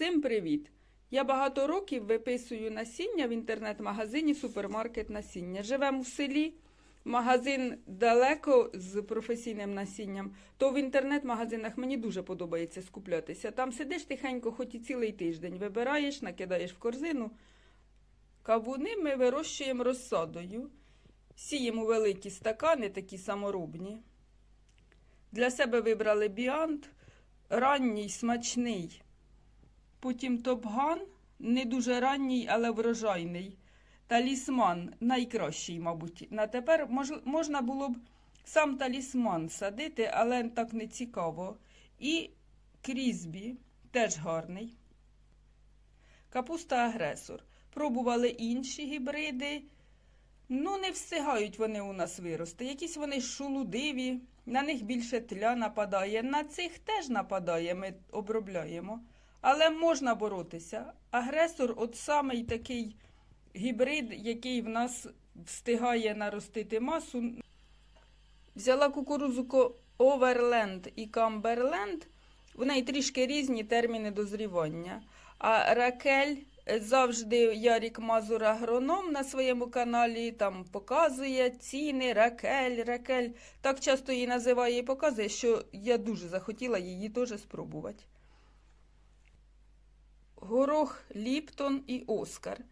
Всім привіт! Я багато років виписую насіння в інтернет-магазині Супермаркет насіння. Живемо в селі, магазин далеко з професійним насінням, то в інтернет-магазинах мені дуже подобається скуплятися. Там сидиш тихенько, хоч і цілий тиждень, вибираєш, накидаєш в корзину. Кавуни ми вирощуємо розсадою. Сіємо великі стакани, такі саморобні. Для себе вибрали біант, ранній, смачний. Потім топган, не дуже ранній, але врожайний. Талісман найкращий, мабуть. На тепер мож, можна було б сам талісман садити, але так не цікаво. І крізбі теж гарний. Капуста агресор. Пробували інші гібриди. Ну, не встигають вони у нас вирости. Якісь вони шулудиві, на них більше тля нападає. На цих теж нападає, ми обробляємо. Але можна боротися. Агресор от самий такий гібрид, який в нас встигає наростити масу. Взяла кукурузу Оверленд і Камберленд. В неї трішки різні терміни дозрівання. А Ракель завжди Ярік Мазур агроном на своєму каналі там показує ціни, Ракель, Ракель. Так часто її називає і показує, що я дуже захотіла її теж спробувати. Горох, Ліптон і Оскар.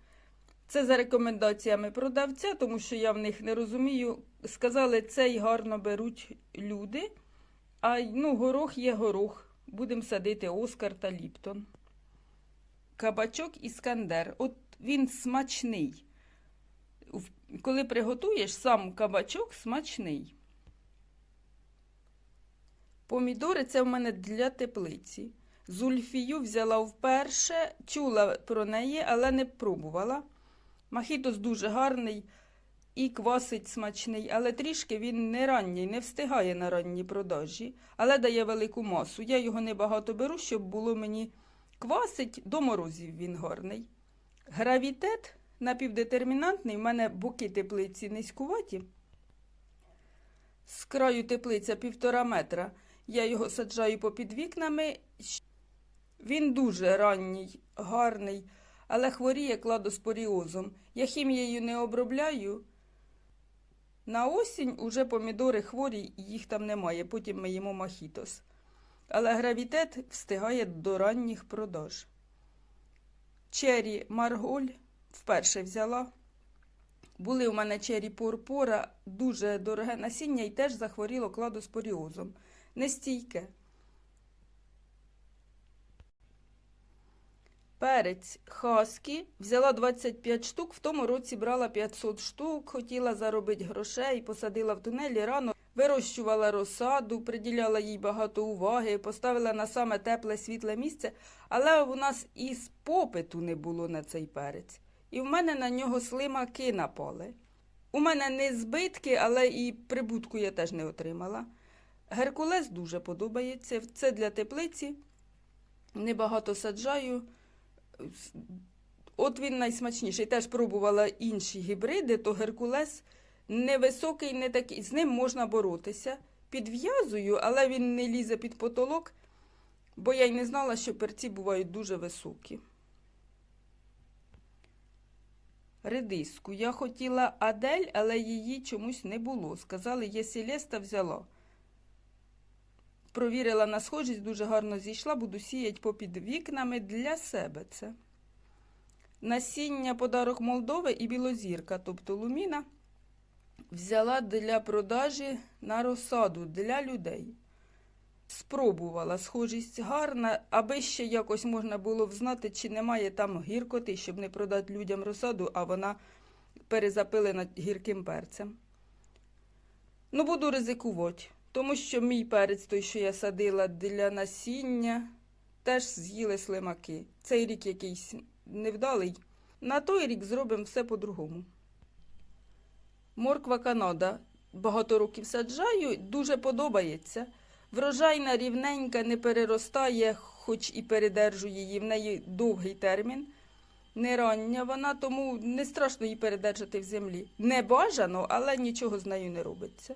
Це за рекомендаціями продавця, тому що я в них не розумію. Сказали, цей гарно беруть люди. А ну, горох є горох. Будемо садити Оскар та Ліптон. Кабачок Іскандер. От він смачний. Коли приготуєш, сам кабачок смачний. Помідори це в мене для теплиці. Зульфію взяла вперше, чула про неї, але не пробувала. Махітос дуже гарний і квасить смачний, але трішки він не ранній, не встигає на ранні продажі, але дає велику масу. Я його небагато беру, щоб було мені квасить, до морозів він гарний. Гравітет напівдетермінантний, в мене боки теплиці низькуваті. З краю теплиця півтора метра. Я його саджаю попід вікнами. Він дуже ранній, гарний, але хворіє кладоспоріозом. Я хімією не обробляю. На осінь уже помідори хворі, їх там немає, потім ми їмо махітос. Але гравітет встигає до ранніх продаж. Чері Марголь вперше взяла. Були у мене чері Порпора, дуже дороге насіння і теж захворіло кладоспоріозом. Нестійке. Перець хаскі взяла 25 штук, в тому році брала 500 штук, хотіла заробити грошей, посадила в тунелі рано, вирощувала розсаду, приділяла їй багато уваги, поставила на саме тепле світле місце, але у нас і попиту не було на цей перець. І в мене на нього слимаки напали. У мене не збитки, але і прибутку я теж не отримала. Геркулес дуже подобається. Це для теплиці. Небагато саджаю. От він найсмачніший. Теж пробувала інші гібриди, то Геркулес невисокий, не такий. З ним можна боротися. Підв'язую, але він не лізе під потолок, бо я й не знала, що перці бувають дуже високі. Редиску. Я хотіла Адель, але її чомусь не було. Сказали, є Селеста, взяла. Провірила на схожість, дуже гарно зійшла, буду сіяти попід вікнами для себе це. Насіння подарок Молдови і білозірка, тобто луміна, взяла для продажі на розсаду для людей. Спробувала, схожість гарна, аби ще якось можна було взнати, чи немає там гіркоти, щоб не продати людям розсаду, а вона перезапилена гірким перцем. Ну, буду ризикувати, тому що мій перець, той, що я садила для насіння, теж з'їли слимаки. Цей рік якийсь невдалий. На той рік зробимо все по-другому. Морква Канада. Багато років саджаю, дуже подобається. Врожайна, рівненька, не переростає, хоч і передержу її. В неї довгий термін. Не рання вона, тому не страшно її передержати в землі. Не бажано, але нічого з нею не робиться.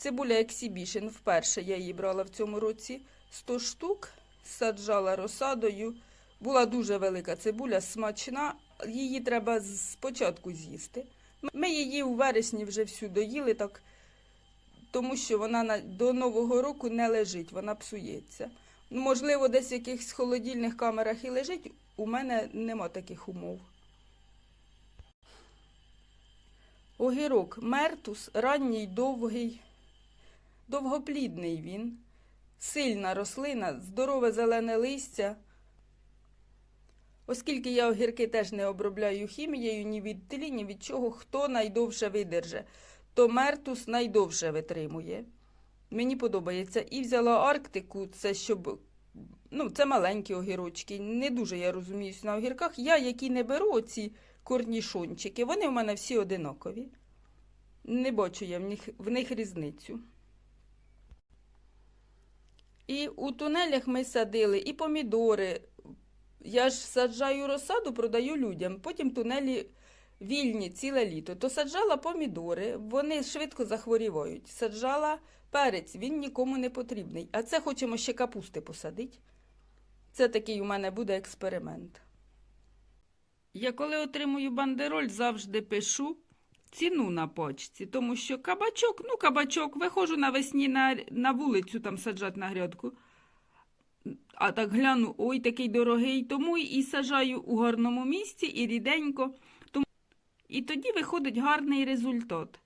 Цибуля Exhibition, вперше я її брала в цьому році 100 штук, саджала розсадою. Була дуже велика цибуля, смачна. Її треба спочатку з'їсти. Ми її у вересні вже всю доїли, так, тому що вона на, до Нового року не лежить, вона псується. Можливо, десь в якихось холодильних камерах і лежить, у мене нема таких умов. Огірок мертус, ранній, довгий, довгоплідний він, сильна рослина, здорове зелене листя. Оскільки я огірки теж не обробляю хімією ні від тлі, ні від чого, хто найдовше видерже, то мертус найдовше витримує. Мені подобається. І взяла Арктику, це щоб. Ну, це маленькі огірочки. Не дуже я розуміюсь на огірках. Я, які не беру, оці корнішончики, вони в мене всі одинакові. Не бачу я в них, в них різницю. І у тунелях ми садили і помідори. Я ж саджаю розсаду, продаю людям. Потім тунелі вільні ціле літо. То саджала помідори, вони швидко захворівають. Саджала перець, він нікому не потрібний. А це хочемо ще капусти посадити. Це такий у мене буде експеримент. Я коли отримую бандероль, завжди пишу ціну на почці, тому що кабачок, ну кабачок, виходжу навесні на, на вулицю там саджати на грядку. А так гляну, ой, такий дорогий, тому і сажаю у гарному місці, і ріденько. Тому... І тоді виходить гарний результат.